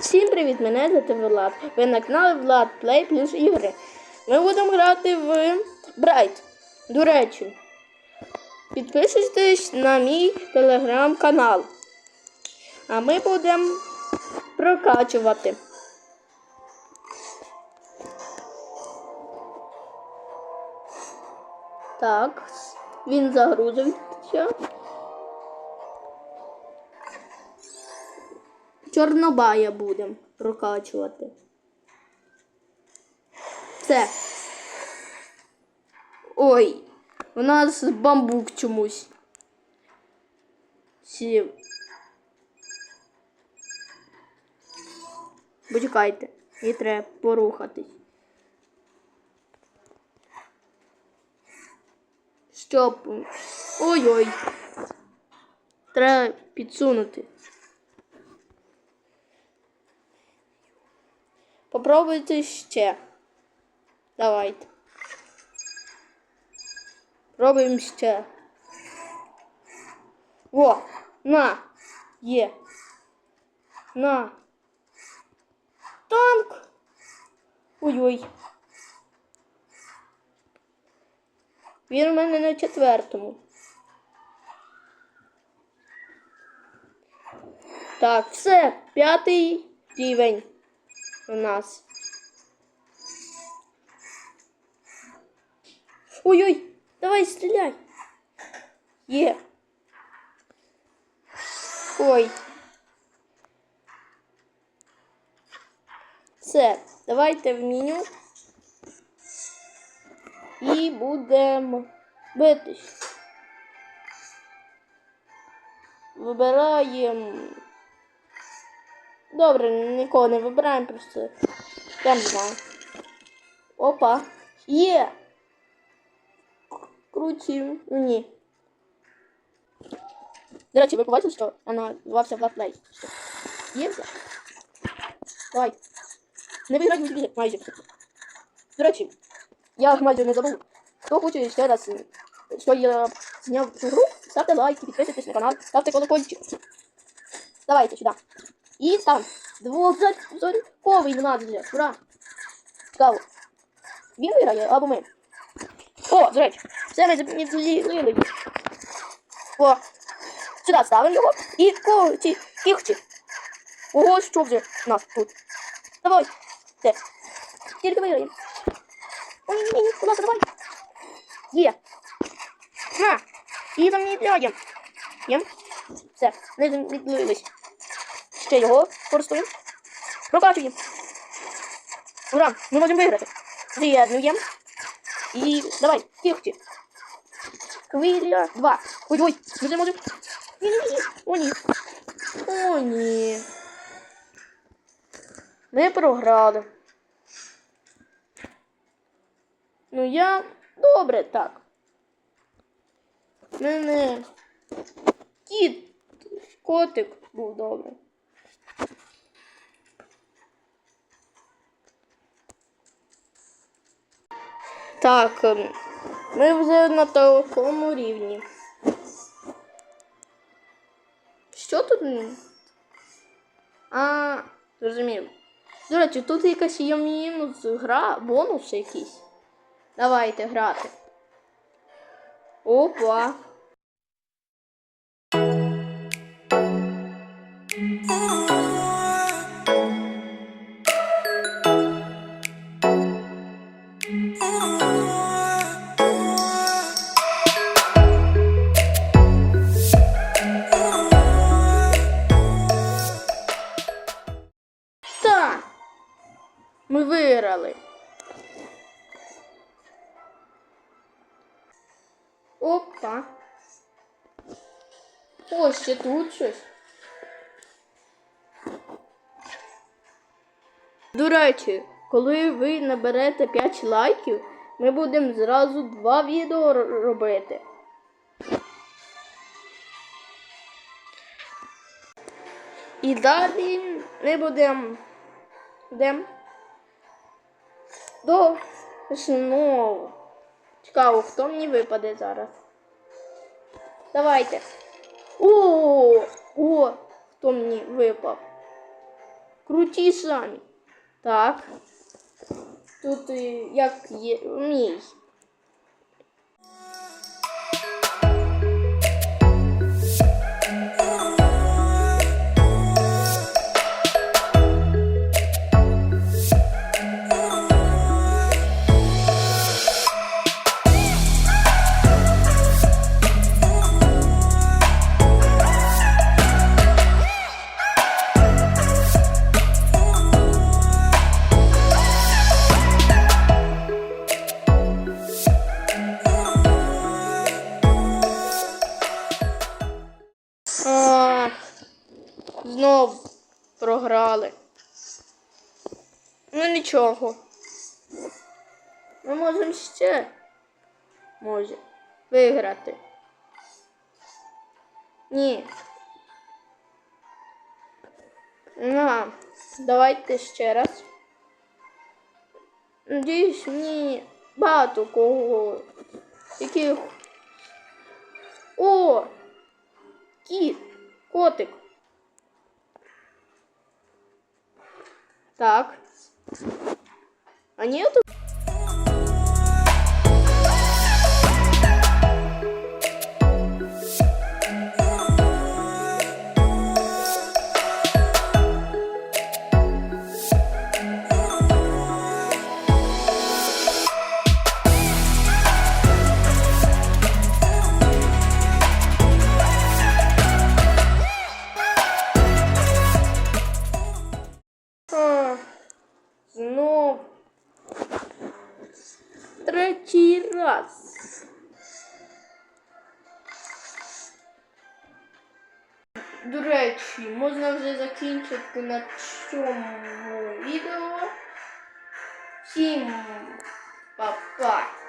Всім привіт! Мене звати Влад. Ви на каналі Влад Плей плюс ігри. Ми будемо грати в Брайт. До речі, підписуйтесь на мій телеграм-канал. А ми будемо прокачувати. Так, він загрузився. Чорнобая будемо прокачувати. Все. Ой, у нас бамбук чомусь. Сів. Почекайте, мені треба порухатись. Щоб. Ой-ой. Треба підсунути. Попробуйте ще. Давайте. Пробуємо ще. О, на. Є. На. Танк. Ой-ой. Він у мене на четвертому. Так, все, п'ятий рівень у нас. Ой-ой, давай стріляй. Є. Ой. Все, давайте в меню. І будемо битись. Вибираємо. Добре, нікого не вибираємо, просто я не знаю. Опа. Є. Круті. Ну, Ні. До речі, ви побачили, що вона називався Влад Плей? Є все? Давай. Не виграю тобі майже. До речі, я майже не забув. Хто хоче ще раз, що я зняв цю гру, ставте лайки, підписуйтесь на канал, ставте колокольчик. Давайте сюди. І ставимо. Двозарковий надо. Ура! Цікаво. Він виграє або ми. О, до речі, все ми злили. О, сюди ставимо його. І ко, ці, кіхчі. Ого, що вже у нас тут. Давай. Де? Тільки виграємо. Ой, ні, ні, ласка, давай. Є. На. І замідляємо. Єм. Все, не замідлились. Ще його користуємо. Прокачуємо. Ура, ми можемо виграти. З'єднуємо. І давай, кіхті. Хвиля. Два. Ой, ой, ми не можемо. О, ні. О, ні. Ми програли. Ну я добре так. Мене кіт, котик був добре. Так, ем, ми вже на такому рівні. Що тут? А, зрозумів. До речі, тут якась є мінус гра, бонус якийсь. Давайте грати. Опа. Виграли. Опа. О, ще тут щось. До речі, коли ви наберете 5 лайків, ми будемо зразу два відео робити. І далі ми будемо йдемо до знову. Цікаво, хто мені випаде зараз. Давайте. О, о, хто мені випав? Круті самі. Так. Тут е, як є. Мій. Програли. Ну нічого. Ми можемо ще може виграти. Ні. На, давайте ще раз. Надіюсь, мені багато кого. Яких. О! Кіт, котик. Так. А нету? Раз. До речі, можна вже закінчити на цьому відео. Всім па-па!